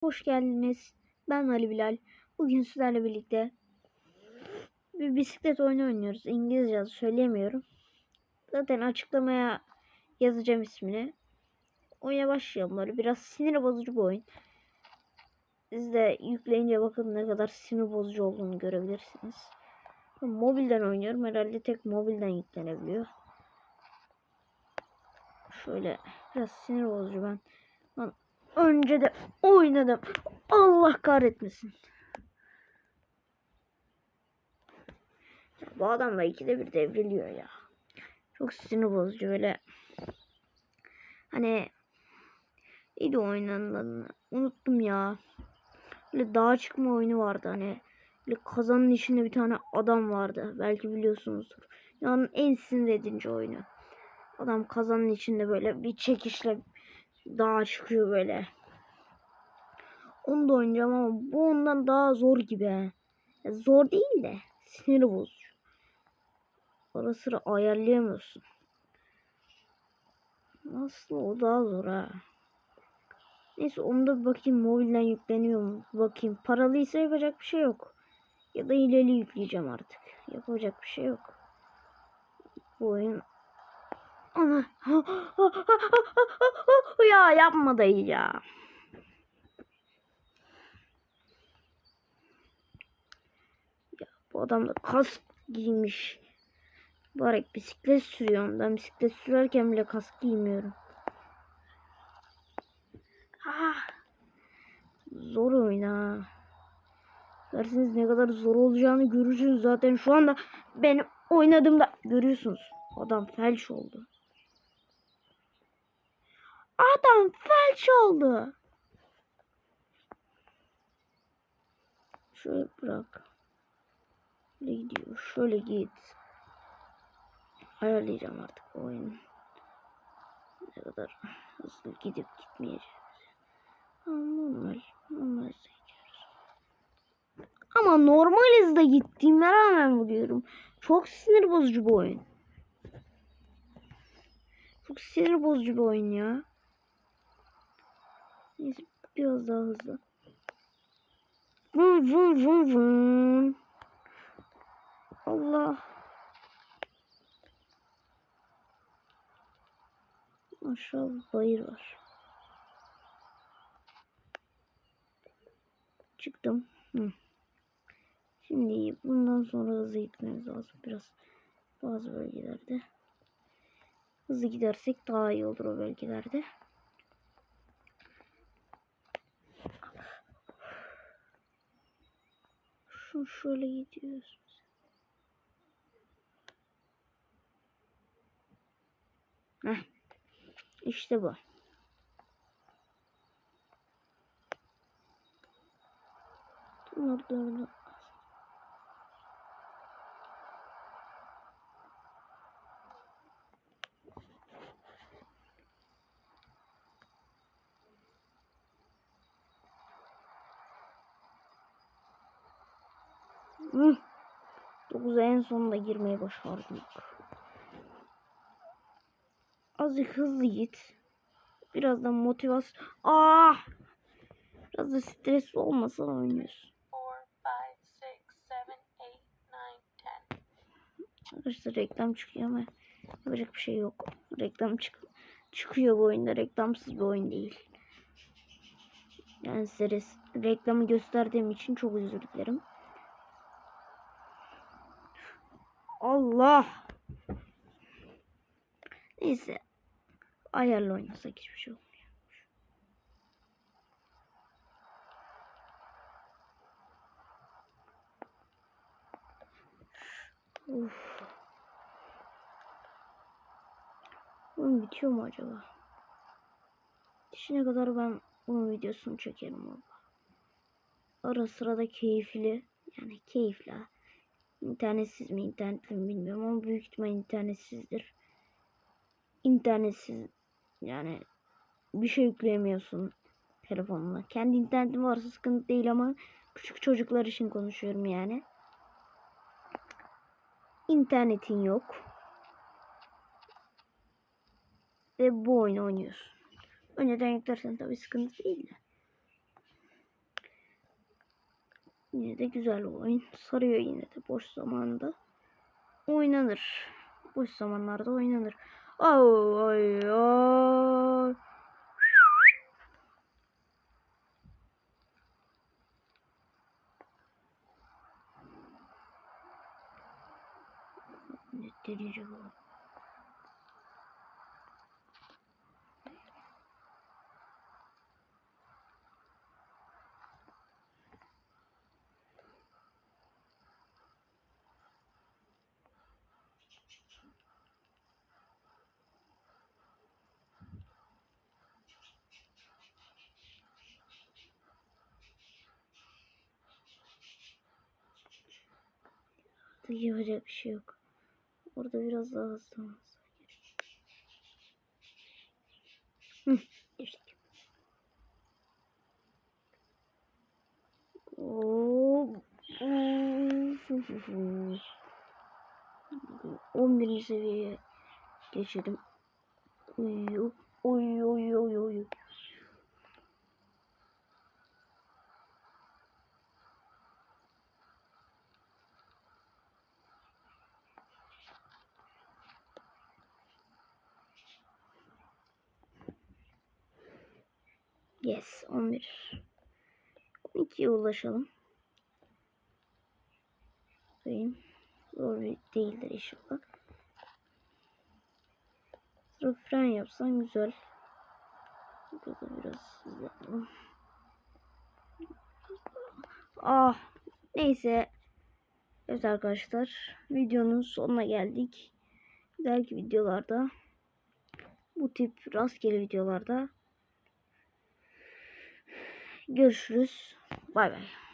Hoş geldiniz. Ben Ali Bilal. Bugün sizlerle birlikte bir bisiklet oyunu oynuyoruz. İngilizce yazı söyleyemiyorum. Zaten açıklamaya yazacağım ismini. Oyuna başlayalım böyle. Biraz sinir bozucu bir oyun. Siz de yükleyince bakın ne kadar sinir bozucu olduğunu görebilirsiniz. Ben mobilden oynuyorum. Herhalde tek mobilden yüklenebiliyor. Şöyle biraz sinir bozucu ben. ben önce de oynadım. Allah kahretmesin. Ya bu adam da ikide bir devriliyor ya. Çok sinir bozucu böyle. Hani neydi o oyunun adını? Unuttum ya. Böyle dağa çıkma oyunu vardı hani. Böyle kazanın içinde bir tane adam vardı. Belki biliyorsunuzdur. Yani en sinir edici oyunu. Adam kazanın içinde böyle bir çekişle dağa çıkıyor böyle. Onu da oynayacağım ama bu ondan daha zor gibi. Ya zor değil de sinir bozucu. Ara sıra ayarlayamıyorsun. Aslında o daha zor ha. Neyse onu da bakayım mobilden yükleniyor mu? Bakayım. Paralıysa yapacak bir şey yok. Ya da hileli yükleyeceğim artık. Yapacak bir şey yok. Bu oyun Ya yapma dayı ya. Ya bu adam da kask giymiş. Bari bisiklet sürüyorum. Ben bisiklet sürerken bile kask giymiyorum. Ah. Zor oyun ha. Dersiniz ne kadar zor olacağını görürsünüz zaten şu anda benim oynadığımda görüyorsunuz. Adam felç oldu. Adam felç oldu. Şöyle bırak. Şöyle gidiyor. Şöyle git. Ayarlayacağım artık bu oyunu. Ne kadar hızlı gidip gitmeyeceğiz. Normal. Normal gidiyoruz. Ama normal hızda gittiğime rağmen vuruyorum. Çok sinir bozucu bu oyun. Çok sinir bozucu bir oyun ya. Biraz daha hızlı. Vum vum vum vum. Allah. Aşağı bayır var. Çıktım. Hı. Şimdi bundan sonra hızlı gitmemiz lazım. Biraz bazı bölgelerde. Hızlı gidersek daha iyi olur o bölgelerde. Şu şöyle gidiyoruz. Heh. İşte bu. Dur dur dur. 9'a en sonunda girmeye başardık. Azıcık hızlı git. Biraz da motivasyon. Ah! Biraz da stresli olmasan oynuyorsun. Arkadaşlar reklam çıkıyor ama yapacak bir şey yok. Reklam çık çıkıyor bu oyunda. Reklamsız bir oyun değil. Yani size reklamı gösterdiğim için çok özür dilerim. Allah. Neyse. Ayarla oynasak hiçbir şey olmuyor. Uf. Oyun bitiyor mu acaba? Dişine kadar ben bunun videosunu çekerim valla. Ara sıra da keyifli. Yani keyifli. İnternetsiz mi internetli mi bilmiyorum ama büyük ihtimal internetsizdir. İnternetsiz yani bir şey yükleyemiyorsun telefonuna. Kendi internetin varsa sıkıntı değil ama küçük çocuklar için konuşuyorum yani. İnternetin yok. Ve bu oyunu oynuyorsun. Önceden yüklersen tabii sıkıntı değil de. Yine de güzel oyun. Sarıyor yine de boş zamanda. Oynanır. Boş zamanlarda oynanır. Ay ay ay. Ne delici bu. Artık yapacak bir şey yok. Orada biraz daha hızlı geçtik. Oo. 11. seviyeye geçelim. Uy uy uy uy. Yes 11. 12'ye ulaşalım. Bakayım. Zor değildir inşallah. Sıra fren yapsan güzel. Burada biraz hızlanalım. Ah neyse. Evet arkadaşlar videonun sonuna geldik. Belki videolarda bu tip rastgele videolarda görüşürüz. Bay bay.